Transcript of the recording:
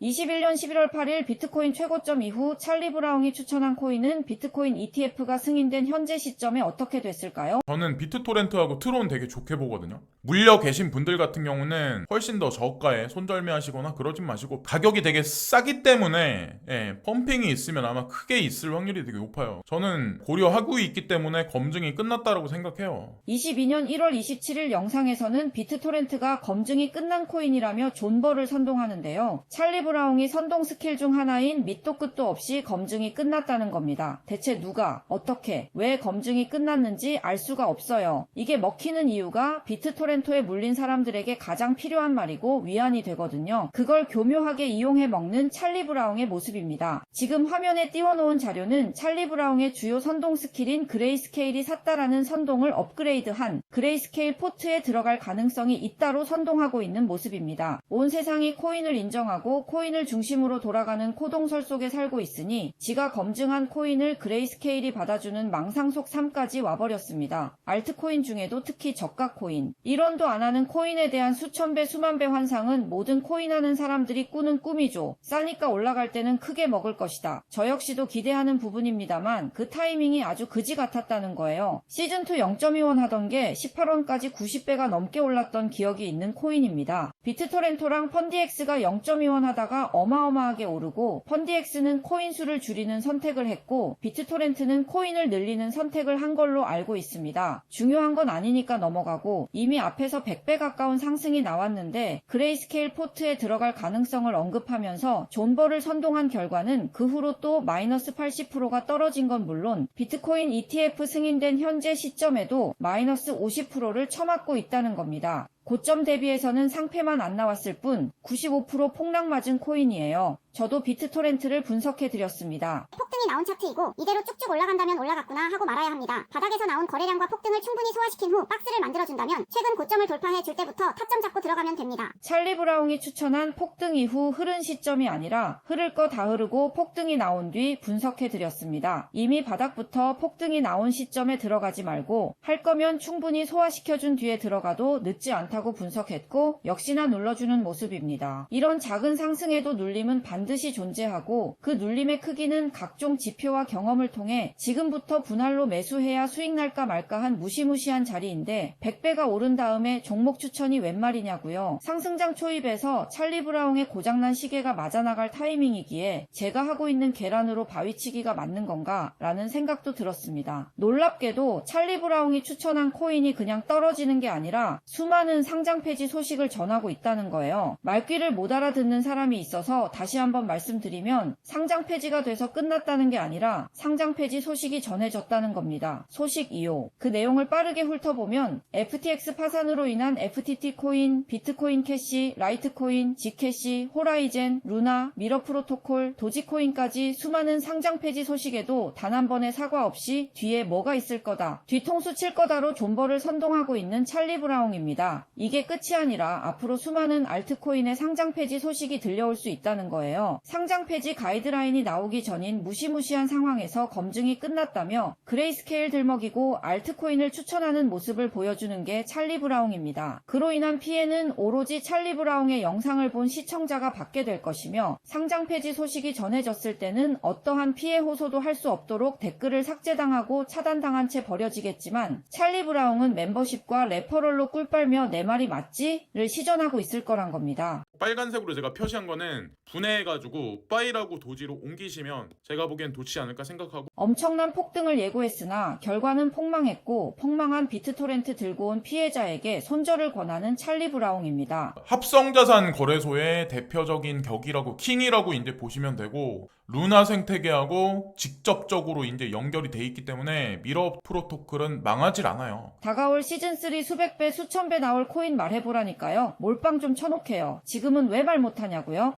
21년 11월 8일 비트코인 최고점 이후 찰리 브라운이 추천한 코인은 비트코인 ETF가 승인된 현재 시점에 어떻게 됐을까요? 저는 비트토렌트하고 트론 되게 좋게 보거든요. 물려 계신 분들 같은 경우는 훨씬 더 저가에 손절매하시거나 그러진 마시고 가격이 되게 싸기 때문에 예, 펌핑이 있으면 아마 크게 있을 확률이 되게 높아요. 저는 고려하고 있기 때문에 검증이 끝났다라고 생각해요. 22년 1월 27일 영상에서는 비트토렌트가 검증이 끝난 코인이라며 존버를 선동하는데요. 찰리 브라운이 선동 스킬 중 하나인 밑도 끝도 없이 검증이 끝났다는 겁니다. 대체 누가, 어떻게, 왜 검증이 끝났는지 알 수가 없어요. 이게 먹히는 이유가 비트토렌토에 물린 사람들에게 가장 필요한 말이고 위안이 되거든요. 그걸 교묘하게 이용해 먹는 찰리 브라운의 모습입니다. 지금 화면에 띄워놓은 자료는 찰리 브라운의 주요 선동 스킬인 그레이스케일이 샀다라는 선동을 업그레이드한 그레이스케일 포트에 들어갈 가능성이 있다로 선동하고 있는 모습입니다. 온 세상이 코인을 인정하고 코인 을 중심으로 돌아가는 코동설 속에 살고 있으니 지가 검증한 코인을 그레이스케일이 받아주는 망상 속 3까지 와버렸습니다. 알트코인 중에도 특히 저가 코인. 일원도 안 하는 코인에 대한 수천 배 수만 배 환상은 모든 코인 하는 사람들이 꾸는 꿈이죠. 싸니까 올라갈 때는 크게 먹을 것이다. 저 역시도 기대하는 부분입니다만 그 타이밍이 아주 그지 같았다는 거예요. 시즌2 0.2원 하던 게 18원까지 90배가 넘게 올랐던 기억이 있는 코인입니다. 비트토렌토랑 펀디엑스가 0.2원 하다가 어마어마하게 오르고 펀디엑스는 코인 수를 줄이는 선택을 했고 비트토렌트는 코인을 늘리는 선택을 한 걸로 알고 있습니다. 중요한 건 아니니까 넘어가고 이미 앞에서 100배 가까운 상승이 나왔는데 그레이스케일 포트에 들어갈 가능성을 언급하면서 존버를 선동한 결과는 그 후로 또 마이너스 80%가 떨어진 건 물론 비트코인 ETF 승인된 현재 시점에도 마이너스 50%를 처맞고 있다는 겁니다. 고점 대비해서는 상패만 안 나왔을 뿐 95% 폭락 맞은 코인이에요. 저도 비트토렌트를 분석해 드렸습니다. 폭등이 나온 차트이고 이대로 쭉쭉 올라간다면 올라갔구나 하고 말아야 합니다. 바닥에서 나온 거래량과 폭등을 충분히 소화시킨 후 박스를 만들어준다면 최근 고점을 돌파해 줄 때부터 타점 잡고 들어가면 됩니다. 찰리 브라운이 추천한 폭등 이후 흐른 시점이 아니라 흐를 거 다 흐르고 폭등이 나온 뒤 분석해 드렸습니다. 이미 바닥부터 폭등이 나온 시점에 들어가지 말고 할 거면 충분히 소화시켜준 뒤에 들어가도 늦지 않다고 분석했고 역시나 눌러주는 모습입니다. 이런 작은 상승에도 눌림은 반드시 존재하고 그 눌림의 크기는 각종 지표와 경험을 통해 지금부터 분할로 매수해야 수익 날까 말까 한 무시무시한 자리인데 100배가 오른 다음에 종목 추천이 웬 말이냐고요. 상승장 초입에서 찰리 브라운의 고장난 시계가 맞아나갈 타이밍이기에 제가 하고 있는 계란으로 바위치기가 맞는 건가 라는 생각도 들었습니다. 놀랍게도 찰리 브라운이 추천한 코인이 그냥 떨어지는 게 아니라 수많은 상장 폐지 소식을 전하고 있다는 거예요. 말귀를 못 알아듣는 사람이 있어서 다시 한번 말씀드리면 상장 폐지가 돼서 끝났다는 게 아니라 상장 폐지 소식이 전해졌다는 겁니다. 소식 2호. 그 내용을 빠르게 훑어보면 FTX 파산으로 인한 FTT 코인, 비트코인 캐시, 라이트코인, 지캐시, 호라이젠, 루나, 미러 프로토콜, 도지코인까지 수많은 상장 폐지 소식에도 단 한 번의 사과 없이 뒤에 뭐가 있을 거다, 뒤통수 칠 거다로 존버를 선동하고 있는 찰리 브라운입니다. 이게 끝이 아니라 앞으로 수많은 알트코인의 상장 폐지 소식이 들려올 수 있다는 거예요. 상장 폐지 가이드라인이 나오기 전인 무시 무시한 상황에서 검증이 끝났다며 그레이스케일 들먹이고 알트코인을 추천하는 모습을 보여주는 게 찰리 브라운입니다. 그로 인한 피해는 오로지 찰리 브라운의 영상을 본 시청자가 받게 될 것이며 상장 폐지 소식이 전해졌을 때는 어떠한 피해 호소도 할 수 없도록 댓글을 삭제당하고 차단당한 채 버려지겠지만 찰리 브라운은 멤버십과 레퍼럴로 꿀 빨며 내 말이 맞지?를 시전하고 있을 거란 겁니다. 빨간색으로 제가 표시한 거는 분해해가지고 빠이라고 도지로 옮기시면 제가 보기엔 좋지 않을까 생각하고 엄청난 폭등을 예고했으나 결과는 폭망했고 폭망한 비트토렌트 들고 온 피해자에게 손절을 권하는 찰리 브라운입니다. 합성자산 거래소의 대표적인 격이라고 킹이라고 이제 보시면 되고 루나 생태계하고 직접적으로 이제 연결이 돼 있기 때문에 미러 프로토콜은 망하질 않아요. 다가올 시즌3 수백 배, 수천 배 나올 코인 말해보라니까요. 몰빵 좀 쳐놓게요. 지금은 왜 말 못하냐고요?